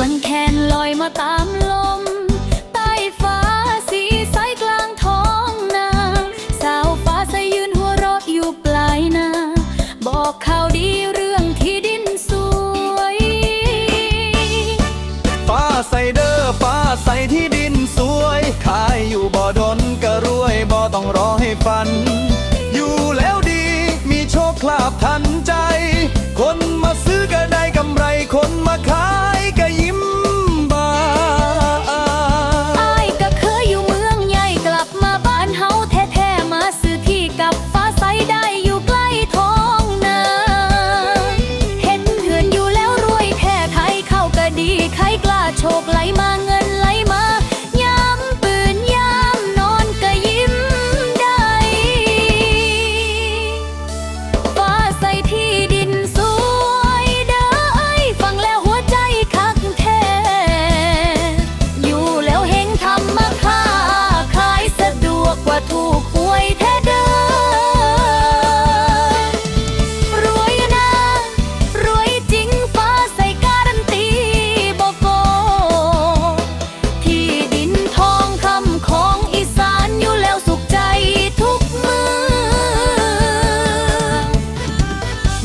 วนแคนลอยมาตามลม ใต้ฟ้าสีใสกลางท้องนา สาวฟ้าใสยืนหัวเราะอยู่ปลายนา บอกข่าวดีเรื่องที่ดินสวย ฟ้าใสเด้อฟ้าใสที่ดินสวย ขายอยู่บ่อดนก็รวยบ่ต้องรอให้ฝัน อยู่แล้วดีมีโชคลาภทัน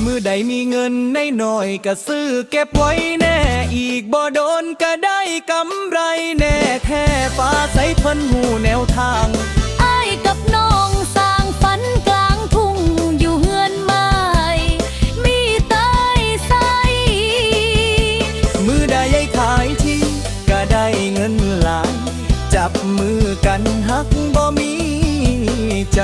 มือใดมีเงินในหน่อยก็ซื้อเก็บไว้แน่ อีกบ่โดนก็ได้กำไรแน่แท้ฟ้าใสเพิ่นหูแนวทางอ้ายกับน้องสร้างฝันกลางทุ่งอยู่เฮือนไม้มีเตยใสมือใดยายขายที่ก็ได้เงินหลายจับมือกันฮักบ่มีใจ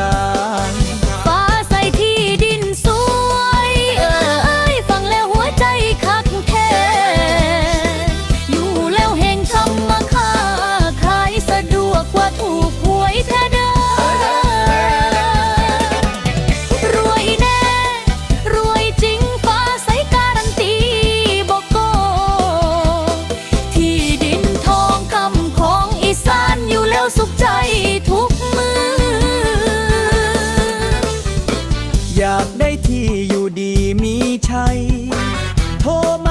สุขใจทุกมือ อยากได้ที่อยู่ดีมีชัยโทรมา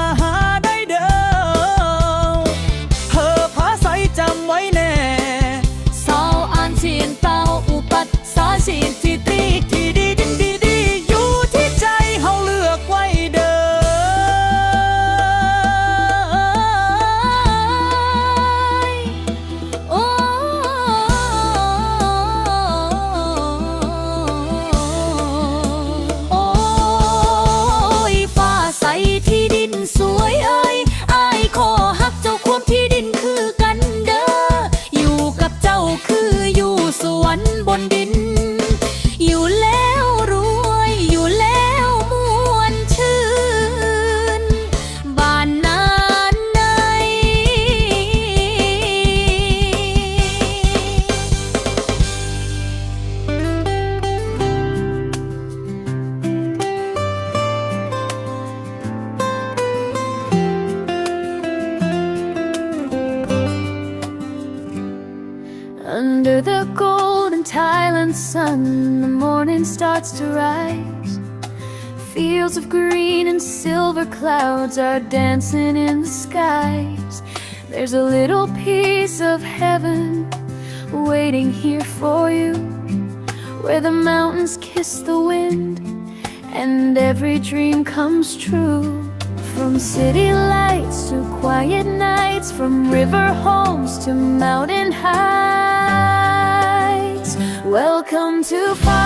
Thailand sun, the morning starts to rise. Fields of green and silver clouds are dancing in the skies. There's a little piece of heaven waiting here for you, where the mountains kiss the wind and every dream comes true. From city lights to quiet nights, from river homes to mountain heights. Come too far.